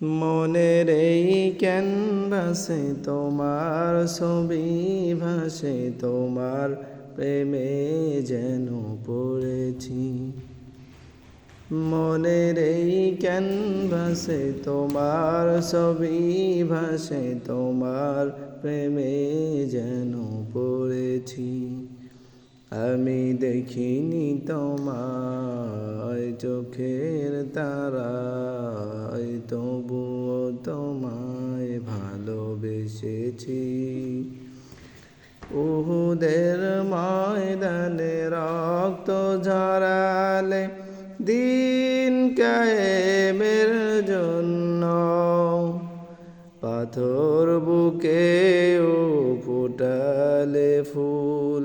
মনের এই ক্যানভাসে তোমার ছবি ভাসে, তোমার প্রেমে যেন পড়েছি। মনের এই ক্যানভাসে তোমার ছবি ভাসে, তোমার প্রেমে যেন পড়েছি। আমি দেখিনি তোমায় চোখের তারায় তবুও তোমায় ভালোবেসেছি। উহুদের ময়দানে রক্ত ঝরালে দিন কায়েমের জন্য। পাথর বুকে ও ফুটালে ফুল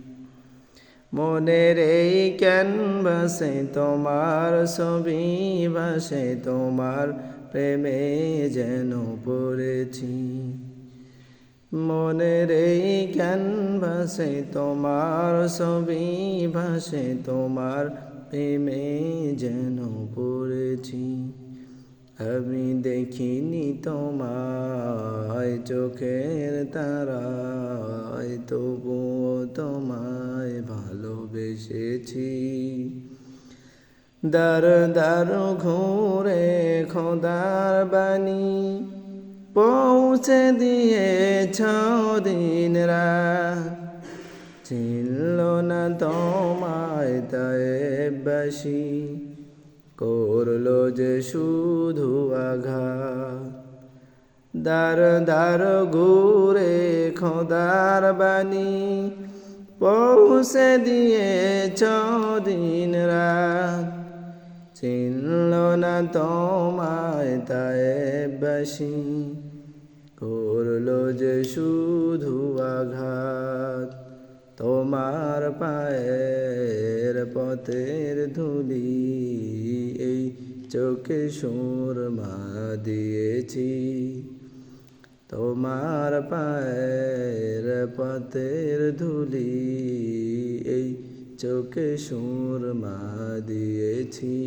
মনের এই ক্যানভাসে তোমার ছবি ভাসে তোমার প্রেমে যেন পড়েছি। মনের এই ক্যানভাসে তোমার ছবি ভাসে তোমার প্রেমে যেন পড়েছি। আমি দেখিনি তোমায় চোখের তারায়, তবুও তোমায় ভালোবেসেছি দার দার ঘুরে খোদার বাণী পৌঁছে দিয়েছ দিন রাত। চিনল না তোমায় তাই বাসি করল যে শুধু আঘাত। দার দার ঘুরে খোদার বাণী পৌঁছে দিয়েছ দিন রাত। চিনল না তোমায় তাই বাসি করল যে শুধু আঘাত। তোমার পায়ের পথের ধুলি এই চোখে সুর মা দিয়েছি। তোমার পায়ের পথের ধুলি, এই চোখে সুর মা দিয়েছি।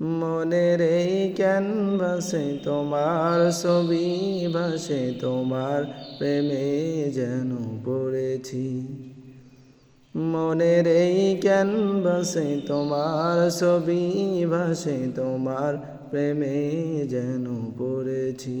মনের এই ক্যানভাসে তোমার ছবি ভাসে, তোমার প্রেমে যেন পড়েছি। মনের এই ক্যানভাসে তোমার ছবি ভাসে, তোমার প্রেমে যেন পড়েছি।